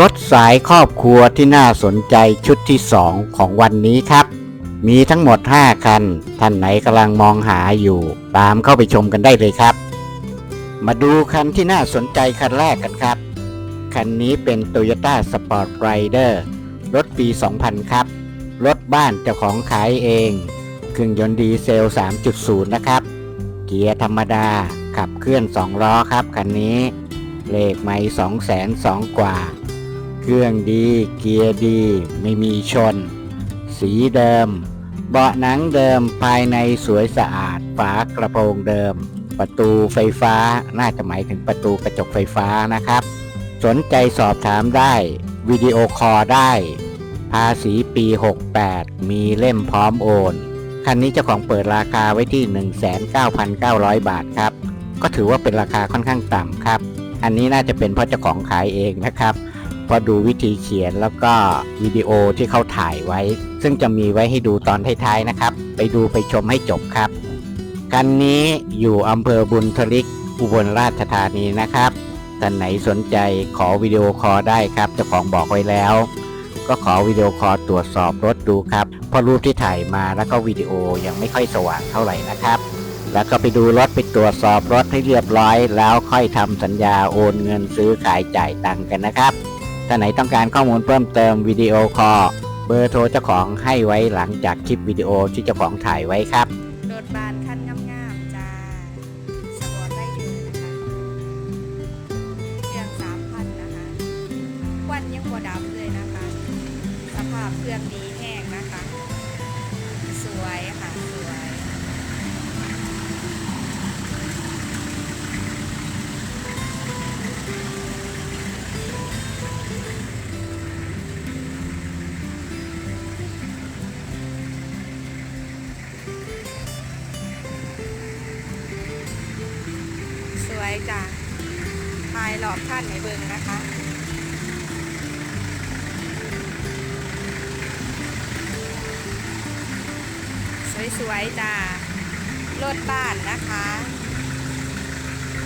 รถสายครอบครัวที่น่าสนใจชุดที่ 2 ของวันนี้ครับ มีทั้งหมด 5 คัน ท่านไหนกำลังมองหาอยู่ ตามเข้าไปชมกันได้เลยครับ มาดูคันที่น่าสนใจคันแรกกันครับ คันนี้เป็น Toyota Sport Rider รถปี 2000 ครับ รถบ้านเจ้าของขายเอง เครื่องยนต์ดีเซล 3.0 นะครับ เกียร์ธรรมดา ขับเคลื่อน 2 ล้อครับคันนี้ เลขไม่2 0 0 0 0 2กว่า เครื่องดี เกียร์ดี ไม่มีชน สีเดิม เบาะหนังเดิมภายในสวยสะอาด ฝากระโปรงเดิม ประตูไฟฟ้าน่าจะหมายถึงประตูกระจกไฟฟ้านะครับ สนใจสอบถามได้วิดีโอคอลได้ ภาษีปี 68 มีเล่มพร้อมโอน คันนี้เจ้าของเปิดราคาไว้ที่ 19,900 บาทครับ ก็ถือว่าเป็นราคาค่อนข้างต่ำครับ อันนี้น่าจะเป็นเพราะเจ้าของขายเองนะครับ เพอดูวิธีเขียนแล้วก็วิดีโอที่เขาถ่ายไว้ ซึ่งจะมีไว้ให้ดูตอนท้ายๆนะครับ ไปดูไปชมให้จบครับ คันนี้อยู่อำเภอบุญทลิกอุบลราชธานีนะครับท่านไหนสนใจขอวิดีโอคอลได้ครับเจ้าของบอกไว้แล้ว ก็ขอวิดีโอคอลตรวจสอบรถดูครับเพราะรูปที่ถ่ายมาแล้วก็วิดีโอยังไม่ค่อยสว่างเท่าไหร่นะครับ แล้วก็ไปดูรถไปตรวจสอบรถให้เรียบร้อย แล้วค่อยทำสัญญาโอนเงินซื้อขายจ่ายตังค์กันนะครับ ท่านไหนต้องการข้อมูลเพิ่มเติมวิดีโอคอลเบอร์โทรเจ้าของให้ไว้หลังจากคลิปวิดีโอที่เจ้าของถ่ายไว้ครับรถบ จ้ะทายหลอบท่านในเบิงนะคะสวยๆจ้ารถบ้านนะคะ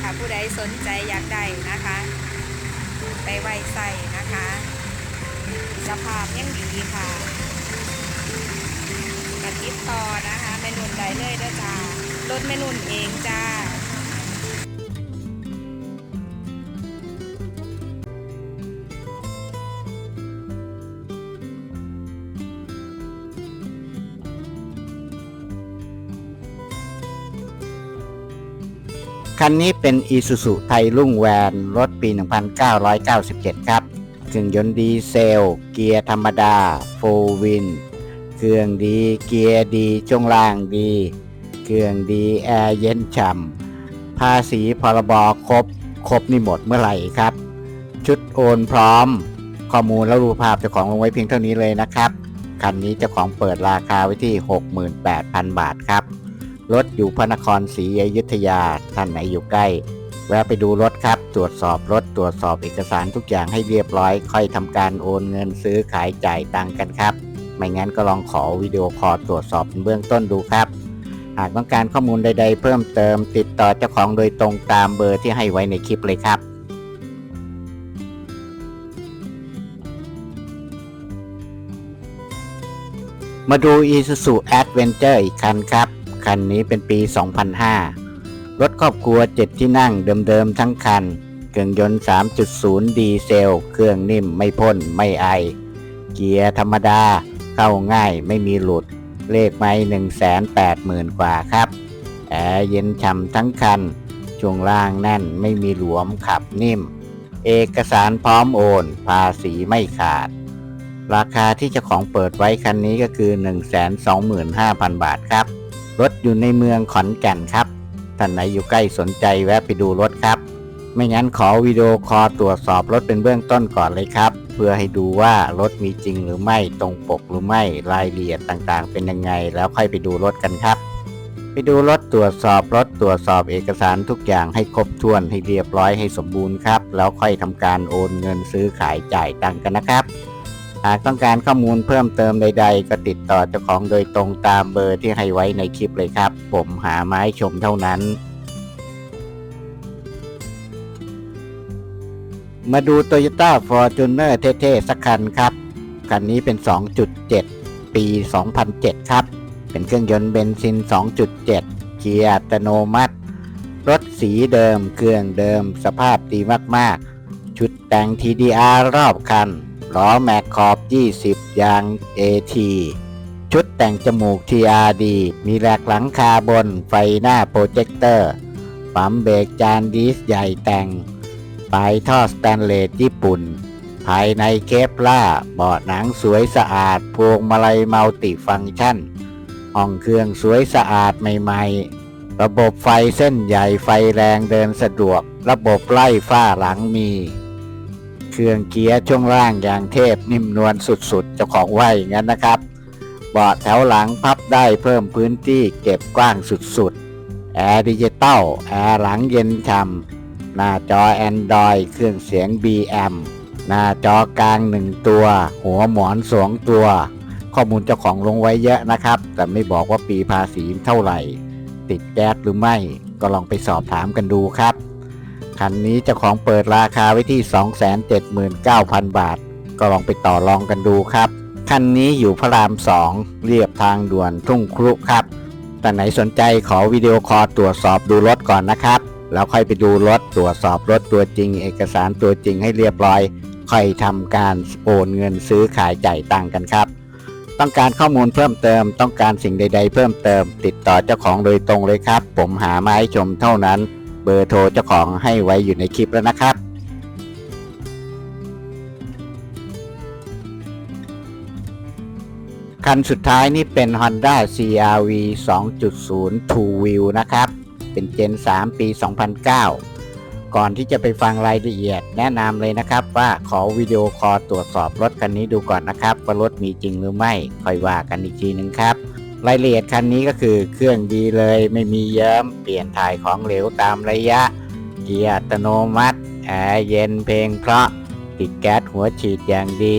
ถ้าผู้ใดสนใจอยากได้นะคะ ไปไว้ใส่นะคะ สภาพยังดีค่ะกระติดต่อนะคะเมนุ่นได้เลยด้อจ้ารถเมนุนเองจ้า คันนี้เป็น Isuzu ไทยรุ่งแวนรถปี 1997 ครับ เครื่องยนต์ดีเซล เกียร์ธรรมดาโฟวิน เครื่องดีเกียร์ดีช่วงล่างดี เครื่องดีแอร์เย็นฉ่ำภาษีพรบครบ ครบนี่หมดเมื่อไหร่ครับ ชุดโอนพร้อม ข้อมูลและรูปภาพเจ้าของลงไว้เพียงเท่านี้เลยนะครับ คันนี้เจ้าของเปิดราคาไว้ที่ 68,000 บาทครับ รถอยู่พระนครศรีอยุธยาท่านไหนอยู่ใกล้ แวะไปดูรถครับ ตรวจสอบรถตรวจสอบเอกสารทุกอย่างให้เรียบร้อย ค่อยทำการโอนเงินซื้อขายจ่ายตังค์กันครับ ไม่งั้นก็ลองขอวิดีโอคอลตรวจสอบเป็นเบื้องต้นดูครับ หากต้องการข้อมูลใด ๆ เพิ่มเติม ติดต่อเจ้าของโดยตรงตามเบอร์ที่ให้ไว้ในคลิปเลยครับมาดู Isuzu Adventure อีกคันครับ คันนี้เป็นปี 2005 รถครอบครัว 7 ที่นั่งเดิมๆทั้งคัน เครื่องยนต์ 3.0 ดีเซล เครื่องนิ่มไม่พ่นไม่ไอ เกียร์ธรรมดา เข้าง่ายไม่มีหลุด เลขไม่180,000 กว่าครับ แอร์เย็นฉ่ำทั้งคัน ช่วงล่างแน่นไม่มีหลวมขับนิ่ม เอกสารพร้อมโอน ภาษีไม่ขาดราคาที่เจ้าของเปิดไว้คันนี้ก็คือ 125,000 บาทครับ รถอยู่ในเมืองขอนแก่นครับ ท่านไหนอยู่ใกล้สนใจแวะไปดูรถครับ ไม่งั้นขอวิดีโอคอลตรวจสอบรถเป็นเบื้องต้นก่อนเลยครับ เพื่อให้ดูว่ารถมีจริงหรือไม่ตรงปกหรือไม่รายละเอียดต่างๆ เป็นยังไง แล้วค่อยไปดูรถกันครับ ไปดูรถตรวจสอบรถตรวจสอบเอกสารทุกอย่างให้ครบถ้วนให้เรียบร้อยให้สมบูรณ์ครับ แล้วค่อยทำการโอนเงินซื้อขายจ่ายตังกันนะครับ หากต้องการข้อมูลเพิ่มเติมใด ๆ ก็ติดต่อเจ้าของโดยตรงตามเบอร์ที่ให้ไว้ในคลิปเลยครับ ผมหาไม้ชมเท่านั้น มาดู Toyota Fortuner เท่ๆสักคันครับ คันนี้เป็น 2.7 ปี 2007 ครับ เป็นเครื่องยนต์เบนซิน 2.7 เกียร์อัตโนมัติ รถสีเดิม เครื่องเดิม สภาพดีมากๆ ชุดแต่ง TDR รอบคัน ล้อแม็กขอบ 20 ยาง AT ชุดแต่งจมูก TRD มีแรกหลังคาบนไฟหน้าโปรเจคเตอร์ ปั๊มเบรกจานดีสใหญ่แต่ง ปลายท่อสแตนเลสญี่ปุ่น ภายในเคปล่าเบาะหนังสวยสะอาด พวงมาลัยมัลติฟังก์ชัน ห้องเครื่องสวยสะอาดใหม่ๆ ระบบไฟเส้นใหญ่ไฟแรงเดินสะดวก ระบบไล่ฝ้าหลังมี เครื่องเกียร์ช่วงล่างอย่างเทพนิ่มนวลสุดๆเจ้าของว่าอย่างนั้นนะครับ เบาะแถวหลังพับได้เพิ่มพื้นที่เก็บกว้างสุดๆ แอร์ดิจิตอลแอร์หลังเย็นฉ่ำหน้าจอ Android เครื่องเสียง BM หน้าจอกลางหนึ่งตัว หัวหมอนสองตัว ข้อมูลเจ้าของลงไว้เยอะนะครับ แต่ไม่บอกว่าปีภาษีเท่าไหร่ ติดแก๊สหรือไม่ก็ลองไปสอบถามกันดูครับ คันนี้เจ้าของเปิดราคาไว้ที่ 279,000 บาท ก็ลองไปต่อรองกันดูครับ คันนี้อยู่พระราม 2 เรียบทางด่วนทุ่งครุครับ แต่ไหนสนใจขอวิดีโอคอลตรวจสอบดูรถก่อนนะครับ แล้วค่อยไปดูรถตรวจสอบรถตัวจริง เอกสารตัวจริงให้เรียบร้อย ค่อยทำการโอนเงินซื้อขายจ่ายตังกันครับต้องการข้อมูลเพิ่มเติม ต้องการสิ่งใด ๆ เพิ่มเติม ติดต่อเจ้าของโดยตรงเลยครับ ผมหามาให้ชมเท่านั้น เบอร์โทรเจ้าของให้ไว้อยู่ในคลิปแล้วนะครับ คันสุดท้ายนี่เป็น Honda CRV 2.0 Two Wheel นะครับ เป็นเจน 3 ปี 2009 ก่อนที่จะไปฟังรายละเอียดแนะนำเลยนะครับว่าขอวิดีโอคอลตรวจสอบรถคันนี้ดูก่อนนะครับ ว่ารถมีจริงหรือไม่ค่อยว่ากันอีกทีหนึ่งครับ รายละเอียดคันนี้ก็คือเครื่องดีเลยไม่มีเยิ้มเปลี่ยนถ่ายของเหลวตามระยะ เกียร์อัตโนมัติแอร์เย็นเพลงเพราะติดแก๊สหัวฉีดอย่างดี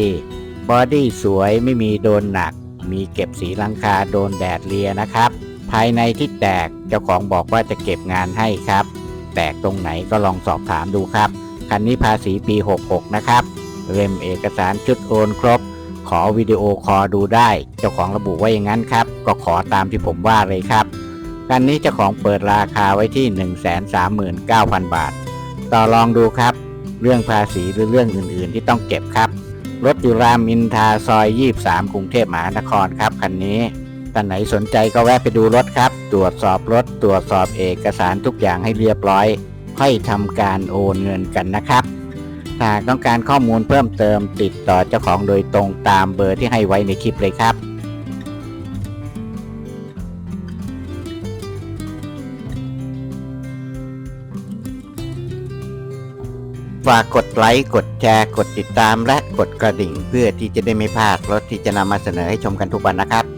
บอดี้สวยไม่มีโดนหนัก มีเก็บสีลังคาโดนแดดเลียนะครับ ภายในที่แตกเจ้าของบอกว่าจะเก็บงานให้ครับ แตกตรงไหนก็ลองสอบถามดูครับ คันนี้ภาษีปี 66 นะครับ เล่มเอกสารชุดโอนครบ ขอวิดีโอคอลดูได้ เจ้าของระบุว่าอย่างนั้นครับ ก็ขอตามที่ผมว่าเลยครับคันนี้เจ้าของเปิดราคาไว้ที่ 139,000 บาท ต่อรองดูครับ เรื่องภาษีหรือเรื่องอื่น ๆ ที่ต้องเก็บครับรถอยู่รามอินทาซอย 23 กรุงเทพมหานครครับคันนี้ท่านไหนสนใจก็แวะไปดูรถครับ ตรวจสอบรถ ตรวจสอบเอกสารทุกอย่างให้เรียบร้อย ค่อยทำการโอนเงินกันนะครับ หากต้องการข้อมูลเพิ่มเติมติดต่อเจ้าของโดยตรงตามเบอร์ที่ให้ไว้ในคลิปเลยครับ ฝากกดไลค์ กดแชร์ กดติดตามและกดกระดิ่ง เพื่อที่จะได้ไม่พลาดรถที่จะนำมาเสนอให้ชมกันทุกวันนะครับ